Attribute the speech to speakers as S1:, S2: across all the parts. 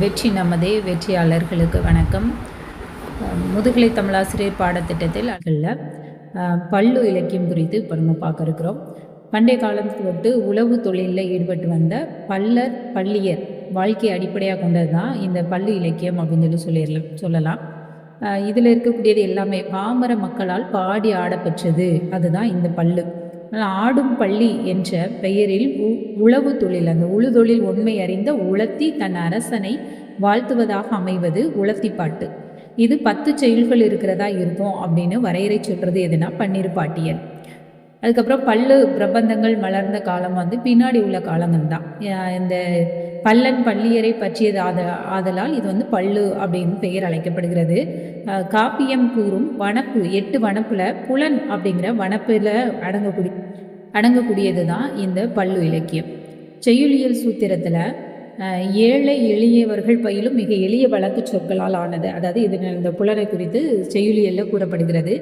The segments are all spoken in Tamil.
S1: வெற்றி நமதே வெற்றியாளர்களுக்கு வணக்கம். முதுகலை தமிழாசிரியர் பாடத்திட்டத்தில் அதில் பல்லு இலக்கியம் குறித்து இப்போ நம்ம பார்க்க இருக்கிறோம். பண்டைய காலத்துக்கு தொட்டு உழவு தொழிலில் ஈடுபட்டு வந்த பல்லர் பள்ளியர் வாழ்க்கையை அடிப்படையாக கொண்டது தான் இந்த பல்லு இலக்கியம் அப்படின்னு சொல்லி சொல்லிடலாம் சொல்லலாம். இதில் இருக்கக்கூடியது எல்லாமே பாமர மக்களால் பாடி ஆடப்பெற்றது. அதுதான் இந்த பல்லு ஆடும் பள்ளி என்ற பெயரில் உ உழவு தொழில் அந்த உழு தொழில் உண்மை அறிந்த உளத்தி தன் அரசனை வாழ்த்துவதாக அமைவது உளத்தி பாட்டு இது பத்து செயல்கள் இருக்கிறதா இருக்கும் அப்படின்னு வரையறை சொல்கிறது எதுனா பன்னீர் பாட்டியல் அதுக்கப்புறம் பல்லு பிரபந்தங்கள் மலர்ந்த காலம் வந்து பின்னாடி உள்ள காலங்கள் தான் இந்த பல்லன் பள்ளியரை பற்றியது ஆத ஆதலால் இது வந்து பல்லு அப்படின்னு பெயர் அழைக்கப்படுகிறது. காப்பியம் கூறும் வனப்பு எட்டு வனப்பில் புலன் அப்படிங்கிற வனப்பில் அடங்கக்கூடிய அடங்கக்கூடியது தான் இந்த பல்லு இலக்கியம். செய்யுளியல் சூத்திரத்தில் ஏழை எளியவர்கள் பயிலும் மிக எளிய வழக்கு சொற்களால் ஆனது. அதாவது இது இந்த புலனை குறித்து செய்யுளியலில் கூறப்படுகிறது.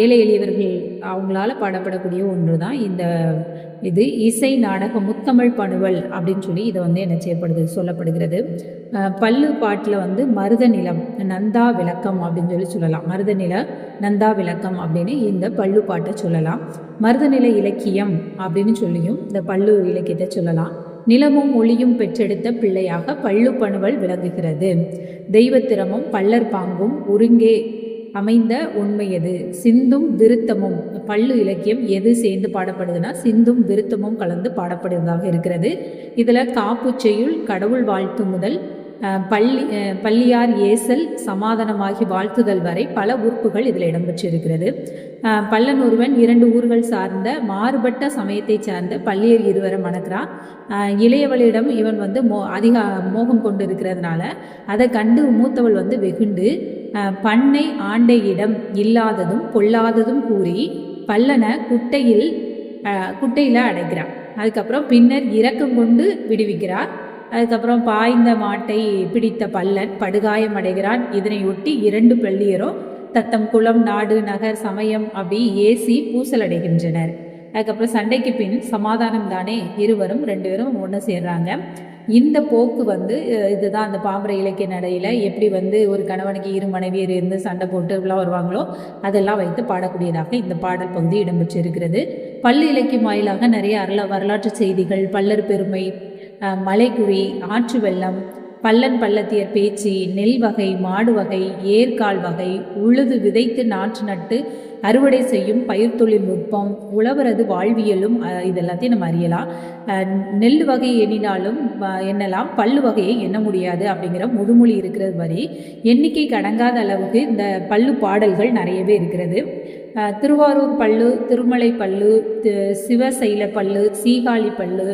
S1: ஏழை எளியவர்கள் அவங்களால பாடப்படக்கூடிய ஒன்று தான் இந்த இது இசை நாடக முத்தமிழ் பணுவல் அப்படின்னு சொல்லி இதை வந்து என்ன செய்யப்படுது சொல்லப்படுகிறது. பல்லு பாட்டில் வந்து மருத நிலம் நந்தா விளக்கம் அப்படின்னு சொல்லி சொல்லலாம். மருத நில நந்தா விளக்கம் அப்படின்னு இந்த பல்லு பாட்டை சொல்லலாம். மருத நில இலக்கியம் அப்படின்னு சொல்லியும் இந்த பல்லு இலக்கியத்தை சொல்லலாம். நிலமும் ஒளியும் பெற்றெடுத்த பிள்ளையாக பள்ளு பணுவல் விளங்குகிறது. தெய்வத்திறமும் பல்லர் பாங்கும் ஒருங்கே அமைந்த உண்மை எது? சிந்தும் விருத்தமும். பல்லு இலக்கியம் எது சேர்ந்து பாடப்படுதுன்னா சிந்தும் விருத்தமும் கலந்து பாடப்படுவதாக இருக்கிறது. இதில் காப்பு செய்யுள் கடவுள் வாழ்த்து முதல் பள்ளி பள்ளியார் ஏசல் சமாதானமாகி வாழ்த்துதல் வரை பல உறுப்புகள் இதில் இடம்பெற்றிருக்கிறது. பல்லன் ஒருவன் இரண்டு ஊர்கள் சார்ந்த மாறுபட்ட சமயத்தை சார்ந்த பள்ளியர் இருவரை மணக்கிறான். இளையவளிடம் இவன் வந்து மோ அதிக மோகம் கொண்டு இருக்கிறதுனால அதை கண்டு மூத்தவள் வந்து வெகுண்டு. பண்ணை ஆண்டை இடம் இல்லாததும் பொல்லாததும் கூறி பல்லனை குட்டையில் குட்டையில் அடைக்கிறார். அதுக்கப்புறம் பின்னர் இறக்கம் கொண்டு விடுவிக்கிறார். அதுக்கப்புறம் பாய்ந்த மாட்டை பிடித்த பல்லன் படுகாயம் அடைகிறான். இதனையொட்டி இரண்டு பள்ளியரும் தத்தம் குளம் நாடு நகர் சமயம் அப்படி ஏசி பூசல் அடைகின்றனர் அதுக்கப்புறம் சண்டைக்கு பின் சமாதானம் தானே இருவரும் ரெண்டு பேரும் ஒன்று சேர்றாங்க. இந்த போக்கு வந்து இதுதான் அந்த பாம்பர இலக்கிய நடையில் எப்படி வந்து ஒரு கணவனுக்கு இரு மனைவியர் இருந்து சண்டை போட்டு இப்படிலாம் வருவாங்களோ அதெல்லாம் வைத்து பாடக்கூடியதாக இந்த பாடல் பகுதி இடம்பெற்றிருக்கிறது. பள்ளி இலக்கியம் வாயிலாக நிறைய அருள வரலாற்று செய்திகள் பல்லர் பெருமை மலைக்குழி ஆற்று வெள்ளம் பல்லன் பள்ளத்தியர் பேச்சு நெல் வகை மாடு வகை ஏற்கால் வகை உழுது விதைத்து நாற்று நட்டு அறுவடை செய்யும் பயிர் தொழில்நுட்பம் உழவரது வாழ்வியலும் இதெல்லாத்தையும் நம்ம அறியலாம். நெல் வகை எண்ணினாலும் எண்ணலாம் பல்லு வகையை எண்ண முடியாது அப்படிங்கிற முதுமொழி இருக்கிறது வரை எண்ணிக்கை கடங்காத அளவுக்கு இந்த பல்லு பாடல்கள் நிறையவே இருக்கிறது. திருவாரூர் பல்லு திருமலை பல்லு சிவசைல பல்லு சீகாழி பல்லு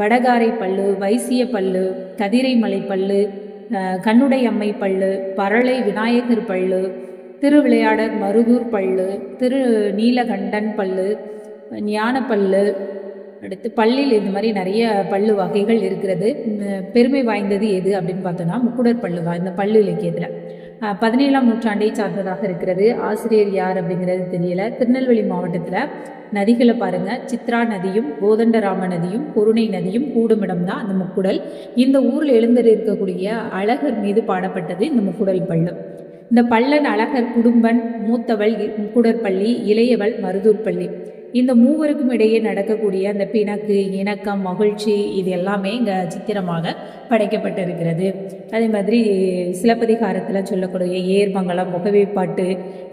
S1: வடகாரை பல்லு வைசிய பல்லு கதிரைமலை பல்லு கண்ணுடை அம்மை பல்லு பரளை விநாயகர் பல்லு திருவிளையாடர் மருதூர் பல்லு திரு நீலகண்டன் பல்லு ஞானப்பல்லு அடுத்து பள்ளியில் இந்த மாதிரி நிறைய பல்லு வகைகள் இருக்கிறது. பெருமை வாய்ந்தது எது அப்படின்னு பார்த்தோன்னா முக்குடர் பல்லு தான். இந்த பல்லு இலக்கியத்தில். பதினேழாம் நூற்றாண்டை சார்ந்ததாக இருக்கிறது. ஆசிரியர் யார் அப்படிங்கிறது தெரியல. திருநெல்வேலி மாவட்டத்தில் நதிகளை பாருங்கள் சித்ரா நதியும் கோதண்டராம நதியும் பொருணை நதியும் கூடுமிடம் தான் அந்த முக்குடல். இந்த ஊரில் எழுந்திருக்கக்கூடிய அழகர் மீது பாடப்பட்டது இந்த முக்குடல் பள்ளம். இந்த பள்ளன் அழகர் குடும்பன் மூத்தவள் முக்குடற்பள்ளி இளையவள் மருதூர் பள்ளி இந்த மூவருக்கும் இடையே நடக்கக்கூடிய அந்த பிணக்கு இணக்கம் மகிழ்ச்சி இது எல்லாமே இங்கே சித்திரமாக படைக்கப்பட்டிருக்கிறது. அதே மாதிரி சிலப்பதிகாரத்தில் சொல்லக்கூடிய ஏர்மங்கலம் முகவைப்பாட்டு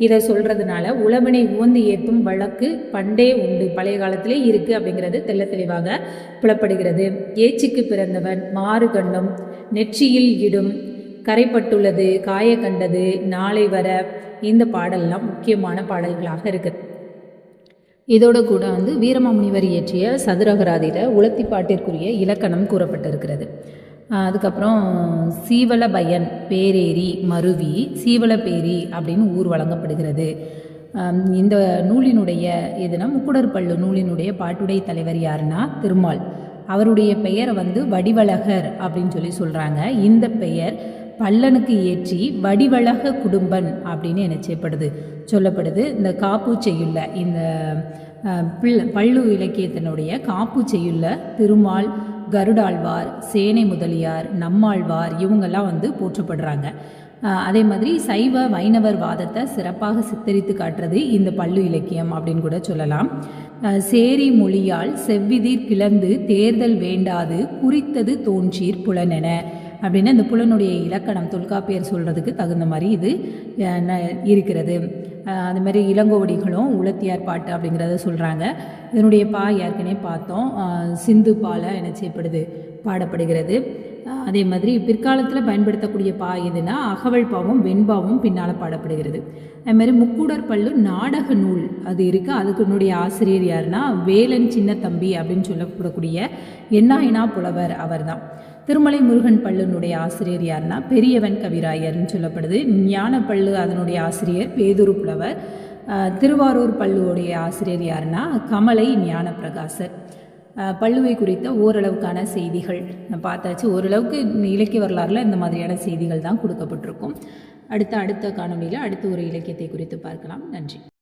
S1: இதை சொல்கிறதுனால உழவனை உவந்து ஏற்கும் வழக்கு பண்டே உண்டு. பழைய காலத்திலே இருக்குது அப்படிங்கிறது தெல்ல தெளிவாக புலப்படுகிறது. ஏச்சிக்கு பிறந்தவன் மாறு கண்ணும் நெற்றியில் இடும் கரைப்பட்டுள்ளது காய கண்டது நாளை வர இந்த பாடல்லாம் முக்கியமான பாடல்களாக இருக்குது. இதோடு கூட வந்து வீரமாமுனிவர் இயற்றிய சதுரகராதியில் உலத்தி பாட்டிற்குரிய இலக்கணம் கூறப்பட்டிருக்கிறது. அதுக்கப்புறம் சீவலபயன் பேரேரி மருவி சீவலப்பேரி அப்படின்னு ஊர் வழங்கப்படுகிறது. இந்த நூலினுடைய எதுனா முக்குடற்பள்ளு நூலினுடைய பாட்டுடை தலைவர் யாருன்னா திருமால். அவருடைய பெயரை வந்து வடிவழகர் அப்படின்னு சொல்லி சொல்கிறாங்க இந்த பெயர் பல்லனுக்கு ஏற்றி வடிவழக குடும்பன் அப்படின்னு என்ன செய்யப்படுது. சொல்லப்படுது இந்த காப்பு செய்யுள்ள இந்த பள்ளு இலக்கியத்தினுடைய காப்பு செய்யுள்ள திருமால் கருடாழ்வார் சேனை முதலியார் நம்மாழ்வார் இவங்கெல்லாம் வந்து போற்றப்படுறாங்க. அதே மாதிரி சைவ வைணவர் வாதத்தை சிறப்பாக சித்தரித்து காட்டுறது இந்த பல்லு இலக்கியம் அப்படின்னு கூட சொல்லலாம். சேரி மொழியால் செவ்விதிர் கிளந்து தேர்தல் வேண்டாது குறித்தது தோன்றீர் புலனென. அப்படின்னு இந்த புலனுடைய இலக்கணம் தொல்காப்பியர் சொல்கிறதுக்கு தகுந்த மாதிரி இது ந- இருக்கிறது. அஹ், அது மாதிரி இளங்கோவடிகளும் உலத்தியார் பாட்டு அப்படிங்கிறத சொல்கிறாங்க இதனுடைய பா ஏற்கனவே பார்த்தோம். சிந்து பாலை என்ன செய்யப்படுது பாடப்படுகிறது அதே மாதிரி பிற்காலத்தில் பயன்படுத்தக்கூடிய பா எதுனா அகவல் பாவும் வெண்பாவும் பின்னால் பாடப்படுகிறது. அது மாதிரி முக்கூடர் பல்லு நாடக நூல் அது இருக்குது அதுக்குனுடைய ஆசிரியர் யாருன்னா வேலன் சின்ன தம்பி அப்படின்னு சொல்லப்படக்கூடிய எண்ணாயினா புலவர் அவர்தான். திருமலை முருகன் பள்ளுனுடைய ஆசிரியர் யாருன்னா பெரியவன் கவிராயர்னு சொல்லப்படுது. ஞானப்பள்ளு அதனுடைய ஆசிரியர் பேதுரு புலவர். திருவாரூர் பள்ளுவோடைய ஆசிரியர் யாருன்னா கமலை ஞானப்பிரகாசர். பள்ளுவை குறித்த ஓரளவுக்கான செய்திகள். பார்த்தாச்சு ஓரளவுக்கு இலக்கிய வரலாறுல இந்த மாதிரியான செய்திகள் தான் கொடுக்கப்பட்டிருக்கும். அடுத்த அடுத்த காணொலியில் அடுத்த ஒரு இலக்கியத்தை குறித்து பார்க்கலாம். நன்றி.